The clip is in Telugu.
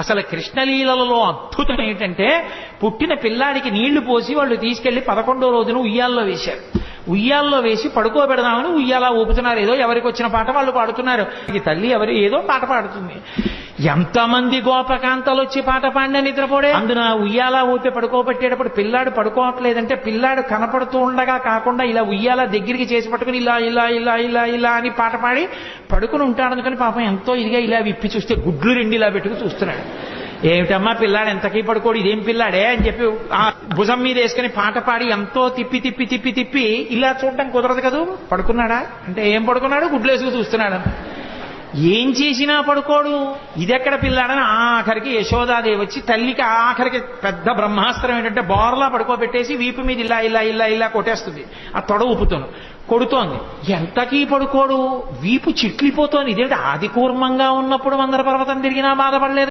అసలు కృష్ణలీలలో అద్భుతం ఏంటంటే పుట్టిన పిల్లాడికి నీళ్ళు పోసి వాళ్ళు తీసుకెళ్ళి పదకొండో రోజున ఉయ్యాల్లో వేశారు. ఉయ్యాల్లో వేసి పడుకోబెడదామని ఉయ్యాల ఊపుతున్నారు. ఏదో ఎవరికి వచ్చిన పాట వాళ్ళు పాడుతున్నారు. ఈ తల్లి ఎవరు ఏదో పాట పాడుతుంది. ఎంతమంది గోపకాంతలు వచ్చి పాట పాడినా నిద్రపోడే? అందున ఉయ్యాల ఊపి పడుకోబెట్టేటప్పుడు పిల్లాడు పడుకోవట్లేదంటే పిల్లాడు కనపడుతూ ఉండగా కాకుండా ఇలా ఉయ్యాల దగ్గరికి చేసి పట్టుకుని ఇలా ఇలా ఇలా ఇలా ఇలా అని పాట పాడి పడుకుని ఉంటాడు. అందుకని పాపం ఎంతో ఇదిగా ఇలా విప్పి చూస్తే గుడ్లు రెండు ఇలా పెట్టుకుని చూస్తున్నాడు. ఏమిటమ్మా పిల్లాడు ఎంతకీ పడుకోడు? ఇదేం పిల్లాడే అని చెప్పి ఆ భుజం మీద వేసుకుని పాట పాడి ఎంతో తిప్పి తిప్పి తిప్పి తిప్పి ఇలా చూడటం కుదరదు కదూ? పడుకున్నాడా? అంటే ఏం పడుకున్నాడు? గుడ్లు వేసుకుని చూస్తున్నాడు. ఏం చేసినా పడుకోడు. ఇదెక్కడ పిల్లాడని ఆఖరికి యశోదాదేవి వచ్చి తల్లికి ఆఖరికి పెద్ద బ్రహ్మాస్త్రం ఏంటంటే బోర్లా పడుకోబెట్టేసి వీపు మీద ఇలా ఇలా ఇలా ఇలా కొట్టేస్తుంది. ఆ తొడ ఊపుతాను. కొడుతోంది. ఎంతకీ పడుకోడు? వీపు చిట్లిపోతోంది. ఇదేంటి ఆది కూర్మంగా ఉన్నప్పుడు మందర పర్వతం తిరిగినా బాధపడలేదు.